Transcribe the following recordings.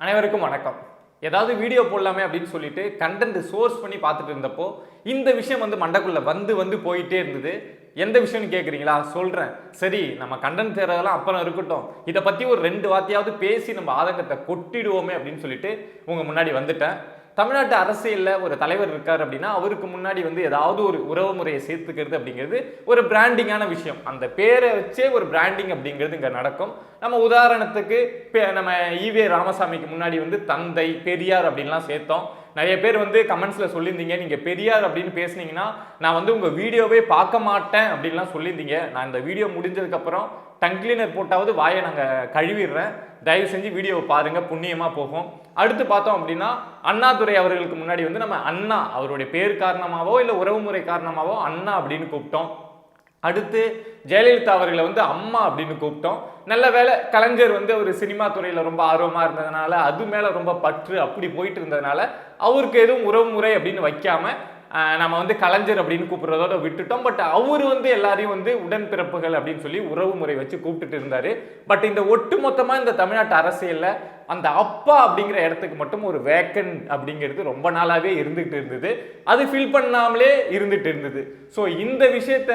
அனைவருக்கும் வணக்கம். ஏதாவது வீடியோ போடலாமே அப்படின்னு சொல்லிட்டு கண்டென்ட் சோர்ஸ் பண்ணி பார்த்துட்டு இருந்தப்போ இந்த விஷயம் வந்து மண்டக்குள்ள வந்து வந்து போயிட்டே இருந்தது. எந்த விஷயம்னு கேட்குறீங்களா சொல்கிறேன் சரி நம்ம கண்டென்ட் தேர்றதெல்லாம் அப்புறம் இருக்கட்டும். இதை பற்றி ஒரு ரெண்டு வார்த்தையாவது பேசி நம்ம ஆதங்கத்தை கொட்டிடுவோமே அப்படின்னு சொல்லிட்டு உங்கள் முன்னாடி வந்துட்டேன். தமிழ்நாட்டு அரசியலில் ஒரு தலைவர் இருக்கார் அப்படின்னா அவருக்கு முன்னாடி வந்து ஏதாவது ஒரு உறவு முறையை சேர்த்துக்கிறது அப்படிங்கிறது ஒரு பிராண்டிங்கான விஷயம். அந்த பேரை வச்சே ஒரு பிராண்டிங் அப்படிங்கிறது இங்கே நடக்கும். நம்ம உதாரணத்துக்கு பே- நம்ம ஈவே ராமசாமிக்கு முன்னாடி வந்து தந்தை பெரியார் அப்படின்லாம் சேர்த்தோம். நிறைய பேர் வந்து கமெண்ட்ஸில் சொல்லியிருந்தீங்க. நீங்கள் பெரியார் அப்படின்னு பேசுனீங்கன்னா நான் வந்து உங்கள் வீடியோவே பார்க்க மாட்டேன் அப்படின்லாம் சொல்லியிருந்தீங்க. நான் இந்த வீடியோ முடிஞ்சதுக்கப்புறம் டங் கிளீனர் போட்டாவது வாயை நாங்கள் கழுவிடுறேன். தயவு செஞ்சு வீடியோவை பாருங்கள் புண்ணியமாக போகும். அடுத்து பார்த்தோம் அப்படின்னா அண்ணாதுரை அவர்களுக்கு முன்னாடி வந்து நம்ம அண்ணா அவருடைய பேர் காரணமாகவோ இல்லை உறவுமுறை காரணமாகவோ அண்ணா அப்படின்னு கூப்பிட்டோம். அடுத்து ஜெயலலிதா அவர்களை வந்து அம்மா அப்படின்னு கூப்பிட்டோம். நல்ல வேளை கலைஞர் வந்து ஒரு சினிமா துறையில் ரொம்ப ஆர்வமாக இருந்ததுனால அது மேலே ரொம்ப பற்று அப்படி போயிட்டு இருந்ததுனால அவருக்கு எதுவும் உறவுமுறை அப்படின்னு வைக்காமல் நம்ம வந்து கலைஞர் அப்படின்னு கூப்பிடுறதோட விட்டுட்டோம். பட் அவர் வந்து எல்லாரையும் வந்து உடன்பிறப்புகள் அப்படின்னு சொல்லி உறவு முறை வச்சு கூப்பிட்டுட்டு இருந்தாரு. பட் இந்த ஒட்டு மொத்தமாக இந்த தமிழ்நாட்டு அரசியலில் அந்த அப்பா அப்படிங்கிற இடத்துக்கு மட்டும் ஒரு வேக்கன் அப்படிங்கிறது ரொம்ப நாளாகவே இருந்துகிட்டு இருந்தது. அது ஃபில் பண்ணாமலே இருந்துகிட்டு இருந்தது. ஸோ இந்த விஷயத்த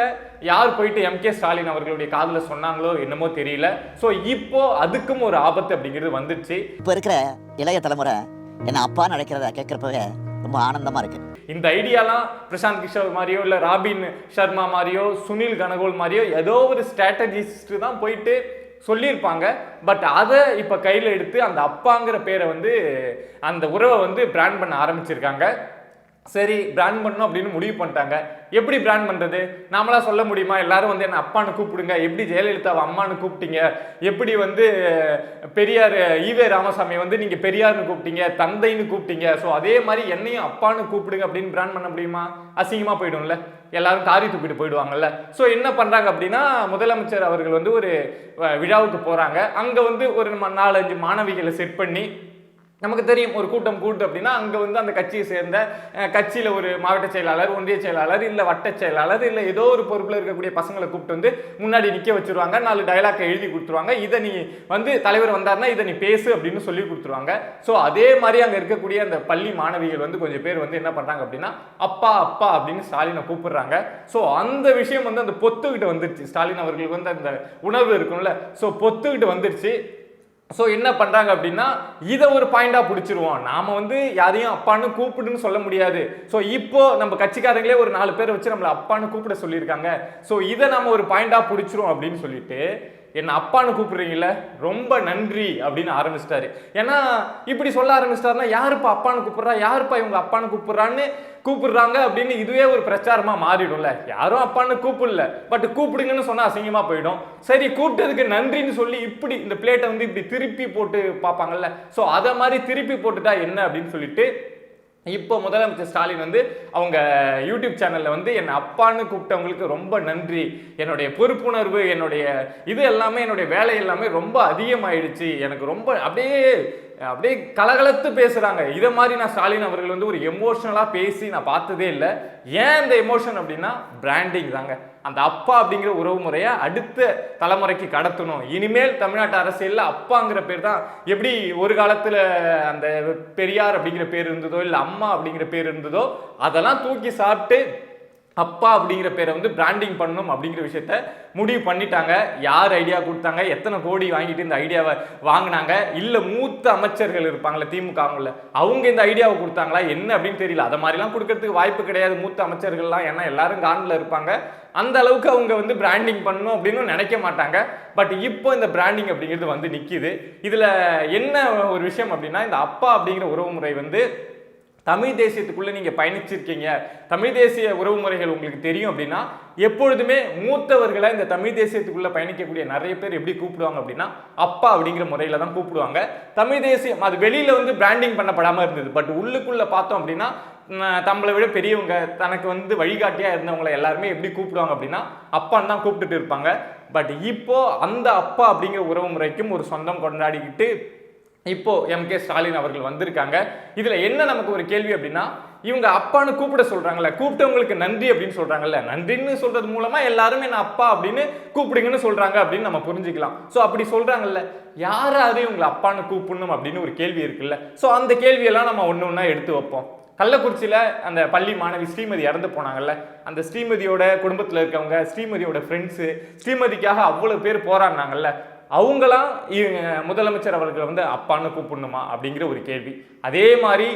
யார் போயிட்டு எம் கே ஸ்டாலின் அவர்களுடைய காதில் சொன்னாங்களோ என்னமோ தெரியல. ஸோ இப்போ அதுக்கும் ஒரு ஆபத்து அப்படிங்கிறது வந்துச்சு. இப்போ இருக்கிற இளைய தலைமுறை என்ன அப்பா நடக்கிறத கேட்குறப்பவே ரொம்ப ஆனந்தமா இருக்கு. இந்த ஐடியாலாம் பிரசாந்த் கிஷோர் மாதிரியோ இல்லை ராபின் சர்மா மாதிரியோ சுனில் கனகோல் மாதிரியோ ஏதோ ஒரு ஸ்ட்ராட்டஜிஸ்ட் தான் போயிட்டு சொல்லியிருப்பாங்க. பட் அதை இப்போ கையில் எடுத்து அந்த அப்பாங்கிற பேரை வந்து அந்த உறவை வந்து பிராண்ட் பண்ண ஆரம்பிச்சிருக்காங்க. சரி பிராண்ட் பண்ணணும் அப்படின்னு முடிவு பண்ணிட்டாங்க. எப்படி பிராண்ட் பண்ணுறது நாமளா சொல்ல முடியுமா? எல்லாரும் வந்து என்ன அப்பான்னு கூப்பிடுங்க. எப்படி ஜெயலலிதாவை அம்மானு கூப்பிட்டீங்க? எப்படி வந்து பெரியார் ஈவே ராமசாமி வந்து நீங்கள் பெரியார்னு கூப்பிட்டீங்க தந்தைன்னு கூப்பிட்டீங்க? ஸோ அதே மாதிரி என்னையும் அப்பான்னு கூப்பிடுங்க அப்படின்னு பிராண்ட் பண்ண முடியுமா? அசிங்கமாக போயிடும்ல. எல்லாரும் காரி தூக்கிட்டு போயிடுவாங்கல்ல. ஸோ என்ன பண்ணுறாங்க அப்படின்னா முதலமைச்சர் அவர்கள் வந்து ஒரு விழாவுக்கு போகிறாங்க அங்கே வந்து ஒரு நாலஞ்சு மாணவிகளை செட் பண்ணி நமக்கு தெரியும் ஒரு கூட்டம் கூட்டு அப்படின்னா அங்கே வந்து அந்த கட்சியை சேர்ந்த கட்சியில் ஒரு மாவட்ட செயலாளர் ஒன்றிய செயலாளர் இல்லை வட்ட செயலாளர் இல்லை ஏதோ ஒரு பொறுப்பில் இருக்கக்கூடிய பசங்களை கூப்பிட்டு வந்து முன்னாடி நிற்க வச்சுருவாங்க. நாலு டைலாக்கை எழுதி கொடுத்துருவாங்க. இதை நீ வந்து தலைவர் வந்தாருன்னா இதை நீ பேசு அப்படின்னு சொல்லி கொடுத்துருவாங்க. ஸோ அதே மாதிரி அங்கே இருக்கக்கூடிய அந்த பள்ளி மாணவிகள் வந்து கொஞ்சம் பேர் வந்து என்ன பண்ணுறாங்க அப்படின்னா அப்பா அப்பா அப்படின்னு ஸ்டாலினை கூப்பிடுறாங்க. ஸோ அந்த விஷயம் வந்து அந்த பொத்துக்கிட்ட வந்துருச்சு. ஸ்டாலின் அவர்களுக்கு வந்து அந்த உணர்வு இருக்கும்ல. ஸோ பொத்துக்கிட்டு வந்துருச்சு. ஸோ என்ன பண்ணுறாங்க அப்படின்னா இதை ஒரு பாயிண்டாக பிடிச்சிருவோம். நாம் வந்து யாரையும் அப்பான்னு கூப்பிடுன்னு சொல்ல முடியாது. ஸோ இப்போ நம்ம கட்சிக்காரங்களே ஒரு நாலு பேரை வச்சு நம்மளை அப்பான்னு கூப்பிட சொல்லியிருக்காங்க. ஸோ இதை நம்ம ஒரு பாயிண்டாக பிடிச்சிரும் அப்படின்னு சொல்லிட்டு என்ன அப்பான்னு கூப்பிடுறீங்கள ரொம்ப நன்றி அப்படின்னு ஆரம்பிச்சிட்டாரு. ஏன்னா இப்படி சொல்ல ஆரம்பிச்சிட்டாருன்னா யாருப்பா அப்பான்னு கூப்பிட்றா? யாருப்பா இவங்க அப்பான்னு கூப்பிட்றான்னு கூப்பிடுறாங்க அப்படின்னு இதுவே ஒரு பிரச்சாரமாக மாறிடும்ல. யாரும் அப்பான்னு கூப்பிடல. பட் கூப்பிடுங்கன்னு சொன்னால் அசிங்கமாக போயிடும். சரி கூப்பிட்டதுக்கு நன்றின்னு சொல்லி இப்படி இந்த பிளேட்டை வந்து இப்படி திருப்பி போட்டு பார்ப்பாங்கல்ல. ஸோ அதை மாதிரி திருப்பி போட்டுட்டா என்ன அப்படின்னு சொல்லிட்டு இப்போ முதலமைச்சர் ஸ்டாலின் வந்து அவங்க யூடியூப் சேனலில் வந்து என்னை அப்பான்னு கூப்பிட்டவங்களுக்கு ரொம்ப நன்றி. என்னுடைய பொறுப்புணர்வு என்னுடைய இது எல்லாமே என்னுடைய வேலை எல்லாமே ரொம்ப அதிகமாயிடுச்சு. எனக்கு ரொம்ப அப்படியே அப்படியே கலகலத்து பேசுகிறாங்க இதை மாதிரி நான் ஸ்டாலின் அவர்கள் வந்து ஒரு எமோஷனலாக பேசி நான் பார்த்ததே இல்லை. ஏன் இந்த எமோஷன் அப்படின்னா பிராண்டிங் தாங்க. அந்த அப்பா அப்படிங்கிற உறவு முறையை அடுத்த தலைமுறைக்கு கடத்தணும். இனிமேல் தமிழ்நாட்டு அரசியலில் அப்பாங்கிற பேர் தான். எப்படி ஒரு காலத்தில் அந்த பெரியார் அப்படிங்கிற பேர் இருந்ததோ இல்லை அம்மா அப்படிங்கிற பேர் இருந்ததோ அதெல்லாம் தூக்கி சாப்பிட்டு அப்பா அப்படிங்கிற பேரை வந்து பிராண்டிங் பண்ணணும் அப்படிங்கிற விஷயத்த முடிவு பண்ணிட்டாங்க. யார் ஐடியா கொடுத்தாங்க? எத்தனை கோடி வாங்கிட்டு இந்த ஐடியாவை வாங்கினாங்க? இல்லை மூத்த அமைச்சர்கள் இருப்பாங்களே திமுக அவங்கள. அவங்க இந்த ஐடியாவை கொடுத்தாங்களா? என்ன அப்படின்னு தெரியல. அதை மாதிரிலாம் கொடுக்கறதுக்கு வாய்ப்பு கிடையாது. மூத்த அமைச்சர்கள்லாம் ஏன்னா எல்லாரும் காண்டில் இருப்பாங்க. அந்த அளவுக்கு அவங்க வந்து பிராண்டிங் பண்ணணும் அப்படின்னு நினைக்க மாட்டாங்க. பட் இப்போ இந்த பிராண்டிங் அப்படிங்கிறது வந்து நிற்கிது இதில் என்ன ஒரு விஷயம் அப்படின்னா இந்த அப்பா அப்படிங்கிற உறவுமுறை வந்து தமிழ் தேசியத்துக்குள்ளே நீங்கள் பயணிச்சிருக்கீங்க. தமிழ் தேசிய உறவுமுறைகள் உங்களுக்கு தெரியும் அப்படின்னா எப்பொழுதுமே மூத்தவர்களை இந்த தமிழ் தேசியத்துக்குள்ளே பயணிக்கக்கூடிய நிறைய பேர் எப்படி கூப்பிடுவாங்க அப்படின்னா அப்பா அப்படிங்கிற முறையில் தான் கூப்பிடுவாங்க. தமிழ் தேசியம் அது வெளியில் வந்து பிராண்டிங் பண்ணப்படாமல் இருந்தது. பட் உள்ளுக்குள்ளே பார்த்தோம் அப்படின்னா ந- நம்மளை விட பெரியவங்க தனக்கு வந்து வழிகாட்டியாக இருந்தவங்களை எல்லாருமே எப்படி கூப்பிடுவாங்க அப்படின்னா அப்பான்னு தான் கூப்பிட்டுட்டு இருப்பாங்க. பட் இப்போ அந்த அப்பா அப்படிங்கிற உறவு முறைக்கும் ஒரு சொந்தம் கொண்டாடிக்கிட்டு இப்போ எம் கே ஸ்டாலின் அவர்கள் வந்திருக்காங்க. இதுல என்ன நமக்கு ஒரு கேள்வி அப்படின்னா இவங்க அப்பான்னு கூப்பிட சொல்றாங்கல்ல கூப்பிட்டவங்களுக்கு நன்றி அப்படின்னு சொல்றாங்கல்ல நன்றின்னு சொல்றது மூலமா எல்லாரும் என்ன அப்பா அப்படின்னு கூப்பிடுங்கன்னு சொல்றாங்க அப்படின்னு நம்ம புரிஞ்சுக்கலாம். ஸோ அப்படி சொல்றாங்கல்ல யாராவது இவங்களை அப்பான்னு கூப்பிடணும் அப்படின்னு ஒரு கேள்வி இருக்குல்ல. ஸோ அந்த கேள்வியெல்லாம் நம்ம ஒன்று ஒன்றா எடுத்து வைப்போம். கள்ளக்குறிச்சியில் அந்த பள்ளி மாணவி ஸ்ரீமதி இறந்து போனாங்கல்ல அந்த ஸ்ரீமதியோட குடும்பத்தில் இருக்கவங்க ஸ்ரீமதியோட ஃப்ரெண்ட்ஸு ஸ்ரீமதிக்காக அவ்வளோ பேர் போராடினாங்கல்ல அவங்களாம் இவங்க முதலமைச்சர் அவர்களை வந்து அப்பான்னு கூப்பிடணுமா அப்படிங்கிற ஒரு கேள்வி. அதே மாதிரி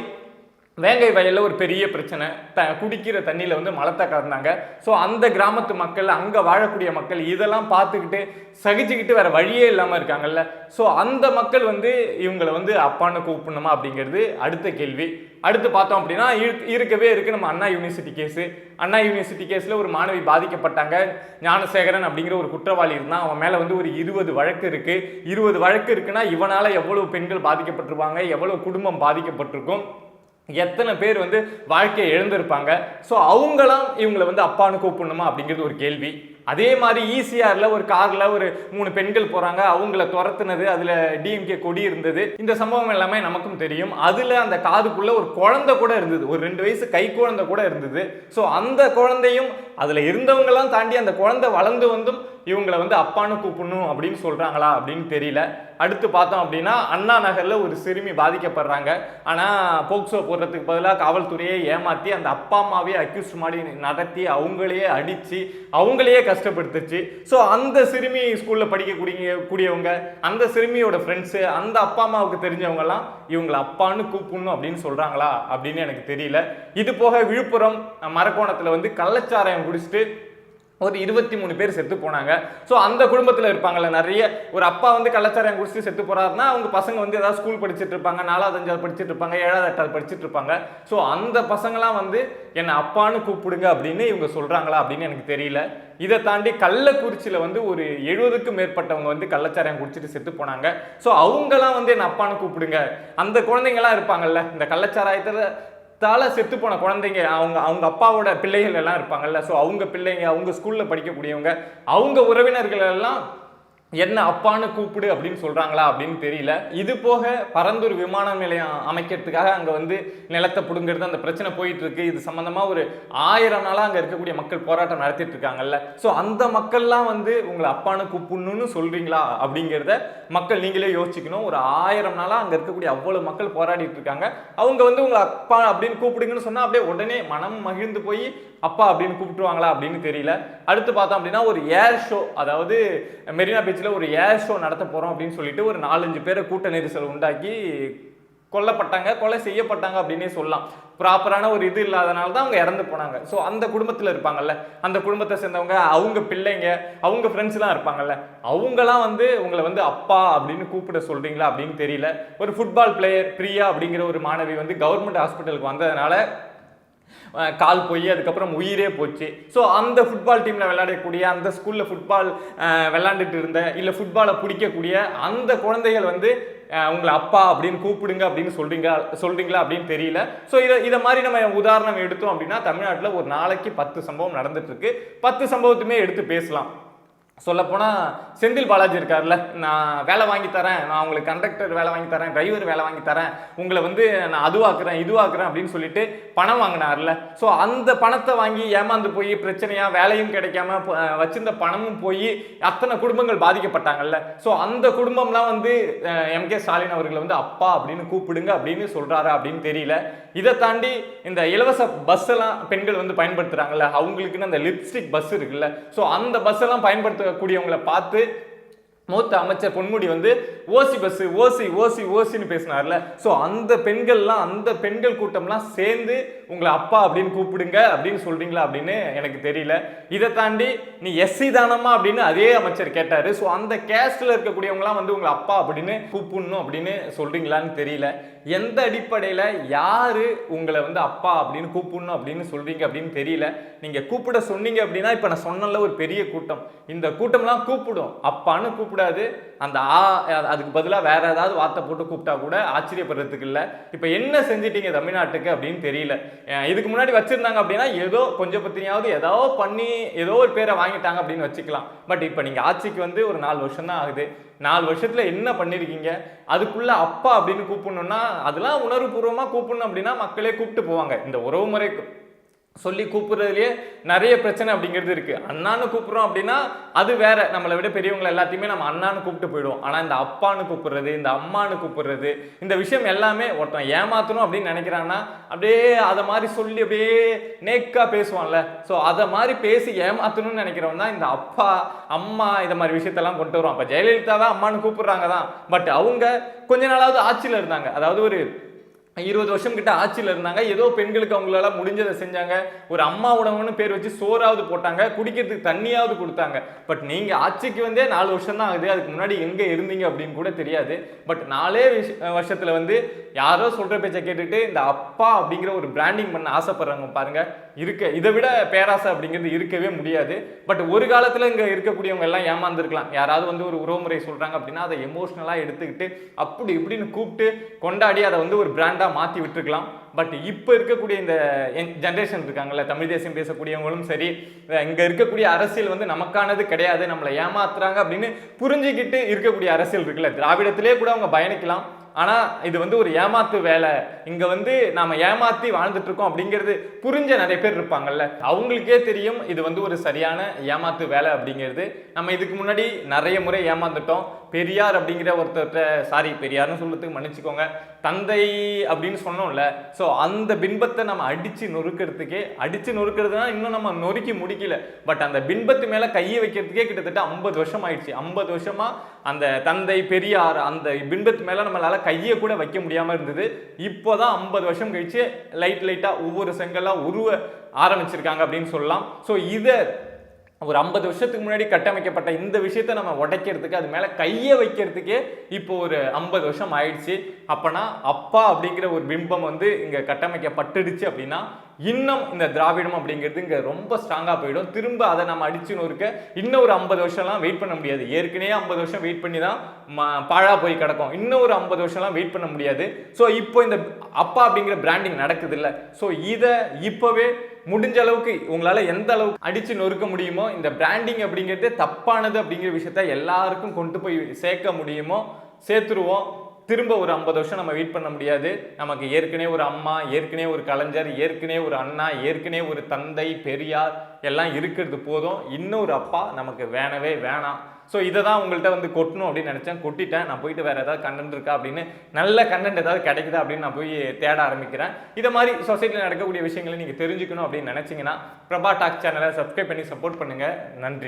வேங்கை வயலில் ஒரு பெரிய பிரச்சனை. த குடிக்கிற தண்ணியில் வந்து மலத்தை கறந்தாங்க. ஸோ அந்த கிராமத்து மக்கள் அங்கே வாழக்கூடிய மக்கள் இதெல்லாம் பார்த்துக்கிட்டு சகிச்சுக்கிட்டு வேற வழியே இல்லாமல் இருக்காங்கல்ல. ஸோ அந்த மக்கள் வந்து இவங்களை வந்து அப்பான்னு கூப்பிடணுமா அப்படிங்கிறது அடுத்த கேள்வி. அடுத்து பார்த்தோம் அப்படின்னா இருக்கவே இருக்குது நம்ம Anna university case. Anna university கேஸில் ஒரு மாணவி பாதிக்கப்பட்டாங்க. ஞானசேகரன் அப்படிங்கிற ஒரு குற்றவாளி இருந்தான். அவன் மேலே வந்து ஒரு இருபது வழக்கு இருக்குது இருபது வழக்கு இருக்குன்னா இவனால் எவ்வளோ பெண்கள் பாதிக்கப்பட்டிருப்பாங்க? எவ்வளோ குடும்பம் பாதிக்கப்பட்டிருக்கும்? எத்தனை பேர் வந்து வாழ்க்கையை எழுந்திருப்பாங்க ஸோ அவங்களாம் இவங்களை வந்து அப்பான்னு கூப்பிடணுமா அப்படிங்கிறது ஒரு கேள்வி. அதே மாதிரி ஈசிஆரில் ஒரு காரில் ஒரு மூணு பெண்கள் போகிறாங்க அவங்கள துரத்துனது அதில் டிஎம்கே கொடி இருந்தது. இந்த சம்பவம் எல்லாமே நமக்கும் தெரியும். அதில் அந்த காதுக்குள்ளே ஒரு குழந்தை கூட இருந்தது. ஒரு ரெண்டு வயசு கை குழந்தை கூட இருந்தது. ஸோ அந்த குழந்தையும் அதில் இருந்தவங்களாம் தாண்டி அந்த குழந்தை வளர்ந்து வந்தும் இவங்களை வந்து அப்பான்னு கூப்பிடணும் அப்படின்னு சொல்கிறாங்களா அப்படின்னு தெரியல. அடுத்து பார்த்தோம் அப்படின்னா அண்ணா நகரில் ஒரு சிறுமி பாதிக்கப்படுறாங்க. ஆனால் போக்சோ போடுறதுக்கு பதிலாக காவல்துறையை ஏமாற்றி அந்த அப்பா அம்மாவே அக்யூஸ்ட் மாதிரி நடத்தி அவங்களையே அடித்து அவங்களையே கஷ்டப்படுத்துச்சு. ஸோ அந்த சிறுமி ஸ்கூலில் படிக்கக்கூடிய கூடியவங்க அந்த சிறுமியோட ஃப்ரெண்ட்ஸு அந்த அப்பா அம்மாவுக்கு தெரிஞ்சவங்கலாம் இவங்களை அப்பான்னு கூப்பிடணும் அப்படின்னு சொல்கிறாங்களா அப்படின்னு எனக்கு தெரியல. இது போக விழுப்புரம் மரக்கோணத்தில் வந்து கள்ளச்சாராயம் குடிச்சிட்டு ஒரு இருபத்தி மூணு பேர் செத்து போனாங்க. ஸோ அந்த குடும்பத்தில் இருப்பாங்கல்ல நிறைய ஒரு அப்பா வந்து கள்ளச்சாராயம் குடிச்சு செத்து போறாருன்னா அவங்க பசங்க வந்து ஏதாவது ஸ்கூல் படிச்சுட்டு இருப்பாங்க நாலாவது அஞ்சாவது படிச்சுட்டு இருப்பாங்க ஏழாவது எட்டாவது படிச்சுட்டு இருப்பாங்க. ஸோ அந்த பசங்களாம் வந்து என்னை அப்பான்னு கூப்பிடுங்க அப்படின்னு இவங்க சொல்கிறாங்களா அப்படின்னு எனக்கு தெரியல. இதை தாண்டி கள்ளக்குறிச்சியில் வந்து ஒரு எழுபதுக்கும் மேற்பட்டவங்க வந்து கள்ளச்சாராயம் குடிச்சிட்டு செத்து போனாங்க. ஸோ அவங்களாம் வந்து என்னை அப்பான்னு கூப்பிடுங்க. அந்த குழந்தைங்களாம் இருப்பாங்கல்ல இந்த கள்ளச்சாராயத்தில் தால செத்து போன குழந்தைங்க அவங்க அவங்க அப்பாவோட பிள்ளைகள் எல்லாம் இருப்பாங்கல்ல. ஸோ அவங்க பிள்ளைங்க அவங்க ஸ்கூலில் படிக்கக்கூடியவங்க அவங்க உறவினர்கள் எல்லாம் என்ன அப்பான்னு கூப்பிடு அப்படின்னு சொல்கிறாங்களா அப்படின்னு தெரியல. இது போக பரந்தூர் விமான நிலையம் அமைக்கிறதுக்காக அங்கே வந்து நிலத்தை பிடுங்கிறது அந்த பிரச்சனை போயிட்டுருக்கு. இது சம்மந்தமாக ஒரு ஆயிரம் நாளாக அங்கே இருக்கக்கூடிய மக்கள் போராட்டம் நடத்திட்டு இருக்காங்கல்ல. ஸோ அந்த மக்கள்லாம் வந்து உங்களை அப்பான்னு கூப்பிடணும்னு சொல்கிறீங்களா அப்படிங்கிறத மக்கள் நீங்களே யோசிக்கணும் ஒரு ஆயிரம் நாளாக அங்கே இருக்கக்கூடிய அவ்வளோ மக்கள் போராடிட்டு இருக்காங்க. அவங்க வந்து உங்களை அப்பா அப்படின்னு கூப்பிடுங்கன்னு சொன்னால் அப்படியே உடனே மனம் மகிழ்ந்து போய் அப்பா அப்படின்னு கூப்பிட்டுருவாங்களா அப்படின்னு தெரியல. அடுத்து பார்த்தோம் அப்படின்னா ஒரு ஏர் ஷோ அதாவது மெரினா பீச்சில் ஒரு ஏர் ஷோ நடத்த போகிறோம் அப்படின்னு சொல்லிட்டு ஒரு நாலஞ்சு பேரை கூட்ட நெரிசல் உண்டாக்கி கொல்லப்பட்டாங்க கொலை செய்யப்பட்டாங்க அப்படின்னே சொல்லலாம். ப்ராப்பரான ஒரு இது இல்லாதனால தான் அவங்க இறந்து போனாங்க. ஸோ அந்த குடும்பத்தில் இருப்பாங்கல்ல அந்த குடும்பத்தை சேர்ந்தவங்க அவங்க பிள்ளைங்க அவங்க ஃப்ரெண்ட்ஸ்லாம் இருப்பாங்கல்ல அவங்களாம் வந்து உங்களை வந்து அப்பா அப்படின்னு கூப்பிட சொல்கிறீங்களா அப்படின்னு தெரியல. ஒரு ஃபுட்பால் பிளேயர் பிரியா அப்படிங்கிற ஒரு மாணவி வந்து கவர்மெண்ட் ஹாஸ்பிட்டலுக்கு வந்ததுனால கால் போய் அதுக்கப்புறம் உயிரே போச்சு. ஸோ அந்த ஃபுட்பால் டீமில் விளையாடக்கூடிய அந்த ஸ்கூலில் ஃபுட்பால் விளாண்டுட்டு இருந்த இல்லை ஃபுட்பாலை பிடிக்கக்கூடிய அந்த குழந்தைகள் வந்து உங்களை அப்பா அப்படின்னு கூப்பிடுங்க அப்படின்னு சொல்கிறீங்களா சொல்கிறீங்களா அப்படின்னு தெரியல. ஸோ இதை இதை மாதிரி நம்ம உதாரணம் எடுத்தோம் அப்படின்னா தமிழ்நாட்டில் ஒரு நாளைக்கு பத்து சம்பவம் நடந்துட்டுருக்கு பத்து சம்பவத்துமே எடுத்து பேசலாம். சொல்லப்போனால் செந்தில் பாலாஜி இருக்கார்ல நான் வேலை வாங்கி தரேன் நான் உங்களுக்கு கண்டக்டர் வேலை வாங்கி தரேன் டிரைவர் வேலை வாங்கி தரேன் உங்களை வந்து நான் அதுவாக்குறேன் இதுவாக்குறேன் அப்படின்னு சொல்லிட்டு பணம் வாங்கினார்ல. ஸோ அந்த பணத்தை வாங்கி ஏமாந்து போய் பிரச்சனையாக வேலையும் கிடைக்காம வச்சிருந்த பணமும் போய் அத்தனை குடும்பங்கள் பாதிக்கப்பட்டாங்கல்ல. ஸோ அந்த குடும்பம்லாம் வந்து எம் கே ஸ்டாலின் அவர்களை வந்து அப்பா அப்படின்னு கூப்பிடுங்க அப்படின்னு சொல்கிறாரா அப்படின்னு தெரியல. இதை தாண்டி இந்த இலவச பஸ் எல்லாம் பெண்கள் வந்து பயன்படுத்துகிறாங்கல்ல அவங்களுக்குன்னு அந்த லிப்ஸ்டிக் பஸ் இருக்குல்ல. ஸோ அந்த பஸ் எல்லாம் இருக்கக்கூடியவங்களை பார்த்து மூத்த அமைச்சர் பொன்முடி வந்து ஓசி பஸ்ஸு ஓசி ஓசி ஓசின்னு பேசினார்ல. ஸோ அந்த பெண்கள்லாம் அந்த பெண்கள் கூட்டம்லாம் சேர்ந்து உங்களை அப்பா அப்படின்னு கூப்பிடுங்க அப்படின்னு சொல்கிறீங்களா அப்படின்னு எனக்கு தெரியல. இதை தாண்டி நீ எஸ்சி தானம்மா அப்படின்னு அதே அமைச்சர் கேட்டார். ஸோ அந்த கேஸ்டில் இருக்கக்கூடியவங்களாம் வந்து உங்களை அப்பா அப்படின்னு கூப்பிடணும் அப்படின்னு சொல்கிறீங்களான்னு தெரியல. எந்த அடிப்படையில் யார் உங்களை வந்து அப்பா அப்படின்னு கூப்பிடணும் அப்படின்னு சொல்கிறீங்க அப்படின்னு தெரியல. நீங்கள் கூப்பிட சொன்னீங்க அப்படின்னா இப்போ நான் சொன்னல ஒரு பெரிய கூட்டம். இந்த கூட்டம்லாம் கூப்பிடும். அப்பான்னு கூப்பிடாது. அந்த ஆ அதுக்கு பதிலாக வேற ஏதாவது வார்த்தை போட்டு கூப்பிட்டா கூட ஆச்சரியப்படுறதுக்கு இல்லை. இப்போ என்ன செஞ்சிட்டீங்க தமிழ்நாட்டுக்கு அப்படின்னு தெரியல. இதுக்கு முன்னாடி வச்சுருந்தாங்க அப்படின்னா ஏதோ கொஞ்சம் பத்தினியாவது ஏதோ பண்ணி ஏதோ ஒரு பேரை வாங்கிட்டாங்க அப்படின்னு வச்சுக்கலாம். பட் இப்போ நீங்கள் ஆட்சிக்கு வந்து ஒரு நாலு வருஷம் தான் ஆகுது. நாலு வருஷத்தில் என்ன பண்ணியிருக்கீங்க அதுக்குள்ளே அப்பா அப்படின்னு கூப்பிடணுன்னா அதெல்லாம் உணர்வுபூர்வமாக கூப்பிடணும் அப்படின்னா மக்களே கூப்பிட்டு போவாங்க. இந்த உறவு முறை சொல்லி கூப்பிடுறதுலயே நிறைய பிரச்சனை அப்படிங்கிறது இருக்கு. அண்ணான்னு கூப்பிடுறோம் அப்படின்னா அது வேற. நம்மளை விட பெரியவங்களை எல்லாத்தையுமே நம்ம அண்ணான்னு கூப்பிட்டு போயிடுவோம். ஆனால் இந்த அப்பான்னு கூப்பிடுறது இந்த அம்மான்னு கூப்பிடுறது இந்த விஷயம் எல்லாமே ஒருத்தன் ஏமாத்தணும் அப்படின்னு நினைக்கிறான்னா அப்படியே அதை மாதிரி சொல்லி அப்படியே நேக்கா பேசுவான்ல. ஸோ அதை மாதிரி பேசி ஏமாத்தணும்னு நினைக்கிறவன் தான் இந்த அப்பா அம்மா இந்த மாதிரி விஷயத்தெல்லாம் கொண்டு வருவான். அப்போ ஜெயலலிதாவை அம்மான்னு கூப்பிடுறாங்க தான். பட் அவங்க கொஞ்ச நாளாவது ஆட்சியில் இருந்தாங்க. அதாவது ஒரு இருபது வருஷம் கிட்ட ஆட்சியில் இருந்தாங்க. ஏதோ பெண்களுக்கு அவங்களால முடிஞ்சதை செஞ்சாங்க. ஒரு அம்மா உணவுன்னு பேர் வச்சு சோறாவது போட்டாங்க. குடிக்கிறதுக்கு தண்ணியாவது கொடுத்தாங்க. பட் நீங்க ஆட்சிக்கு வந்தே நாலு வருஷம் தான் ஆகுது. அதுக்கு முன்னாடி எங்க இருந்தீங்க அப்படின்னு கூட தெரியாது. பட் நாலே வருஷத்தில் வருஷத்துல வந்து யாரோ சொல்ற பேச்சை கேட்டுட்டு இந்த அப்பா அப்படிங்கிற ஒரு பிராண்டிங் பண்ண ஆசைப்படுறாங்க பாருங்க. இருக்க இதை விட பேராசை அப்படிங்கிறது இருக்கவே முடியாது. பட் ஒரு காலத்தில் இங்கே இருக்கக்கூடியவங்க எல்லாம் ஏமாந்துருக்கலாம். யாராவது வந்து ஒரு உறவுமுறை சொல்கிறாங்க அப்படின்னா அதை எமோஷ்னலாக எடுத்துக்கிட்டு அப்படி இப்படின்னு கூப்பிட்டு கொண்டாடி அதை வந்து ஒரு பிராண்டாக மாற்றி விட்டுருக்கலாம். பட் இப்போ இருக்கக்கூடிய இந்த ஜென்ரேஷன் இருக்காங்கல்ல தமிழ் தேசியம் பேசக்கூடியவங்களும் சரி இங்கே இருக்கக்கூடிய அரசியல் வந்து நமக்கானது கிடையாது நம்மளை ஏமாத்துறாங்க அப்படின்னு புரிஞ்சுக்கிட்டு இருக்கக்கூடிய அரசியல் இருக்குல்ல திராவிடத்திலே கூட அவங்க பயணிக்கலாம். ஆனால் இது வந்து ஒரு ஏமாத்து வேலை. இங்கே வந்து நாம் ஏமாற்றி வாழ்ந்துட்டு இருக்கோம் அப்படிங்கிறது புரிஞ்ச நிறைய பேர் இருப்பாங்கல்ல. அவங்களுக்கே தெரியும் இது வந்து ஒரு சரியான ஏமாத்து வேலை அப்படிங்கிறது. நம்ம இதுக்கு முன்னாடி நிறைய முறை ஏமாந்துட்டோம். பெரியார் அப்படிங்கிற ஒருத்தர்கிட்ட சாரி பெரியார்னு சொல்கிறதுக்கு மன்னிச்சுக்கோங்க. தந்தை அப்படின்னு சொன்னோம்ல. ஸோ அந்த பின்பத்தை நம்ம அடித்து நொறுக்கிறதுக்கே அடித்து நொறுக்கிறதுனா இன்னும் நம்ம நொறுக்கி முடிக்கல. பட் அந்த பின்பத்து மேலே கையை வைக்கிறதுக்கே கிட்டத்தட்ட ஐம்பது வருஷம் ஆயிடுச்சு. ஐம்பது வருஷமா அந்த தந்தை பெரியார் அந்த பின்பத்து மேலே நம்மளால் கையை கூட வைக்க முடியாமல் இருந்தது. இப்போதான் ஐம்பது வருஷம் கழிச்சு லைட் லைட்டாக ஒவ்வொரு செங்கலாக உருவ ஆரம்பிச்சிருக்காங்க அப்படின்னு சொல்லலாம். ஸோ இதை ஒரு ஐம்பது வருஷத்துக்கு முன்னாடி கட்டமைக்கப்பட்ட இந்த விஷயத்தை நம்ம உடைக்கிறதுக்கு அது மேலே கையை வைக்கிறதுக்கே இப்போ ஒரு ஐம்பது வருஷம் ஆயிடுச்சு. அப்போனா அப்பா அப்படிங்கிற ஒரு பிம்பம் வந்து இங்கே கட்டமைக்கப்பட்டுடுச்சு அப்படின்னா இன்னும் இந்த திராவிடம் அப்படிங்கிறது இங்கே ரொம்ப ஸ்ட்ராங்காக போயிடும். திரும்ப அதை நம்ம அடிச்சுன்னு இருக்க இன்னும் ஒரு ஐம்பது வருஷம்லாம் வெயிட் பண்ண முடியாது. ஏற்கனவே ஐம்பது வருஷம் வெயிட் பண்ணி தான் பாழாக போய் கிடக்கும். இன்னும் ஒரு ஐம்பது வருஷம்லாம் வெயிட் பண்ண முடியாது. ஸோ இப்போ இந்த அப்பா அப்படிங்கிற பிராண்டிங் நடக்குது இல்லை ஸோ இதை இப்போவே முடிஞ்ச அளவுக்கு உங்களால் எந்த அளவுக்கு அடித்து நொறுக்க முடியுமோ இந்த பிராண்டிங் அப்படிங்கிறது தப்பானது அப்படிங்கிற விஷயத்த எல்லாருக்கும் கொண்டு போய் சேர்க்க முடியுமோ சேர்த்துருவோம். திரும்ப ஒரு ஐம்பது வருஷம் நம்ம வெயிட் பண்ண முடியாது. நமக்கு ஏற்கனவே ஒரு அம்மா ஏற்கனவே ஒரு கலைஞர் ஏற்கனவே ஒரு அண்ணா ஏற்கனவே ஒரு தந்தை பெரியார் எல்லாம் இருக்கிறது போதும். இன்னொரு அப்பா நமக்கு வேணவே வேணாம். ஸோ இதை தான் உங்கள்கிட்ட வந்து கொட்டணும் அப்படின்னு நினச்சேன். கொட்டிட்டேன். நான் போயிட்டு வேறு ஏதாவது கண்டென்ட் இருக்கா அப்படின்னு நல்ல கண்டென்ட் ஏதாவது கிடைக்குதா அப்படின்னு நான் போய் தேட ஆரம்பிக்கிறேன். இதை மாதிரி சொசைட்டியில் நடக்கக்கூடிய விஷயங்களை நீங்கள் தெரிஞ்சுக்கணும் அப்படின்னு நினச்சிங்கன்னா பிரபா டாக் சேனலை சப்ஸ்கிரைப் பண்ணி சப்போர்ட் பண்ணுங்கள் நன்றி.